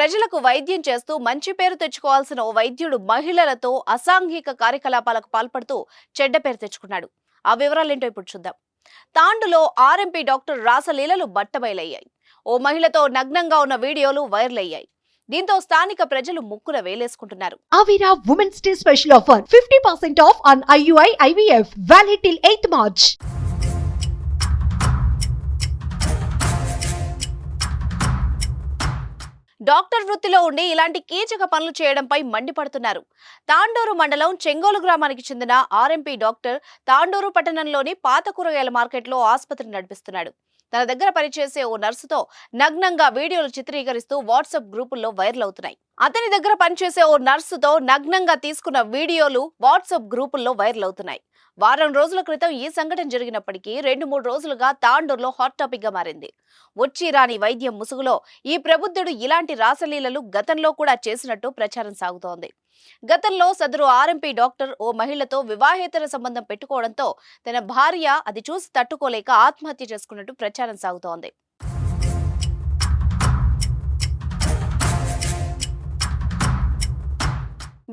ప్రజలకు వైద్యం చేస్తూ మంచి పేరు తెచ్చుకోవాల్సిన ఓ వైద్యుడు మహిళలతో అసాంఘిక కార్యకలాపాలకు పాల్పడుతూ చెడ్డ పేరు తెచ్చుకున్నాడు. ఆ వివరాలేంటో ఇప్పుడు చూద్దాం. తాండులో ఆర్ఎంపీ డాక్టర్ రాసలీలలు బట్టబయలయ్యాయి. ఓ మహిళతో నగ్నంగా ఉన్న వీడియోలు వైరల్ అయ్యాయి దీంతో స్థానిక ప్రజలు ముక్కున వేలేసుకుంటున్నారు. ఆవిరా women's day special offer fifty percent off on IUI IVF valid till eighth March doctor వృత్తిలో ఉండి ఇలాంటి కీచక పనులు చేయడంపై మండిపడుతున్నారు. తాండూరు మండలం చెంగోలు గ్రామానికి చెందిన ఆర్ఎంపీ డాక్టర్ తాండూరు పట్టణంలోని పాత కూరగాయల మార్కెట్లో ఆసుపత్రి నడిపిస్తున్నాడు. తన దగ్గర పనిచేసే ఓ నర్సుతో నగ్నంగా వీడియోలు చిత్రీకరిస్తూ వాట్సాప్ గ్రూపుల్లో వైరల్ అవుతున్నాయి. అతని దగ్గర పనిచేసే ఓ నర్సుతో నగ్నంగా తీసుకున్న వీడియోలు వాట్సాప్ గ్రూపుల్లో వైరల్ అవుతున్నాయి. వారం రోజుల క్రితం ఈ సంఘటన జరిగినప్పటికీ రెండు మూడు రోజులుగా తాండూరులో హాట్ టాపిక్గా మారింది. వచ్చి రాని వైద్యం ముసుగులో ఈ ప్రబుద్ధుడు ఇలాంటి రాసలీలలు గతంలో కూడా చేసినట్టు ప్రచారం సాగుతోంది. గతంలో సదరు ఆర్ఎంపీ డాక్టర్ ఓ మహిళతో వివాహేతర సంబంధం పెట్టుకోవడంతో తన భార్య అది చూసి తట్టుకోలేక ఆత్మహత్య చేసుకున్నట్టు ప్రచారం సాగుతోంది.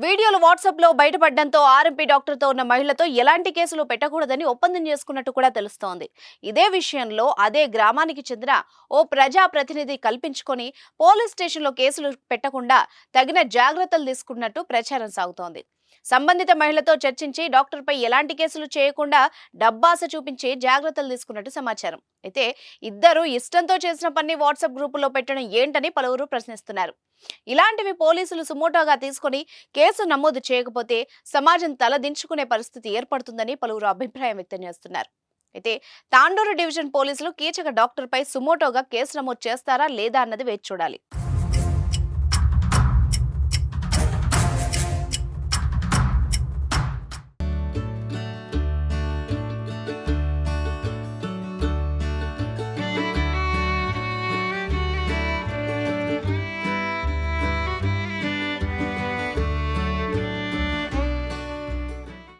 వీడియోలు వాట్సాప్లో బయటపడడంతో ఆర్ఎంపీ డాక్టర్తో ఉన్న మహిళతో ఎలాంటి కేసులు పెట్టకూడదని ఒప్పందం చేసుకున్నట్టు కూడా తెలుస్తోంది. ఇదే విషయంలో అదే గ్రామానికి చెందిన ఓ ప్రజా ప్రతినిధి కల్పించుకొని పోలీస్ స్టేషన్లో కేసులు పెట్టకుండా తగిన జాగ్రత్తలు తీసుకున్నట్టు ప్రచారం సాగుతోంది. సంబంధిత మహిళతో చర్చించి డాక్టర్పై ఎలాంటి కేసులు చేయకుండా డబ్బాస చూపించి జాగ్రత్తలు తీసుకున్నట్టు సమాచారం. అయితే ఇద్దరు ఇష్టంతో చేసిన పని వాట్సాప్ గ్రూపులో పెట్టడం ఏంటని పలువురు ప్రశ్నిస్తున్నారు. ఇలాంటివి పోలీసులు సుమోటోగా తీసుకొని కేసు నమోదు చేయకపోతే సమాజం తలదించుకునే పరిస్థితి ఏర్పడుతుందని పలువురు అభిప్రాయం వ్యక్తం చేస్తున్నారు. అయితే తాండూరు డివిజన్ పోలీసులు కీచక డాక్టర్పై సుమోటోగా కేసు నమోదు చేస్తారా లేదా అన్నది వేచి చూడాలి.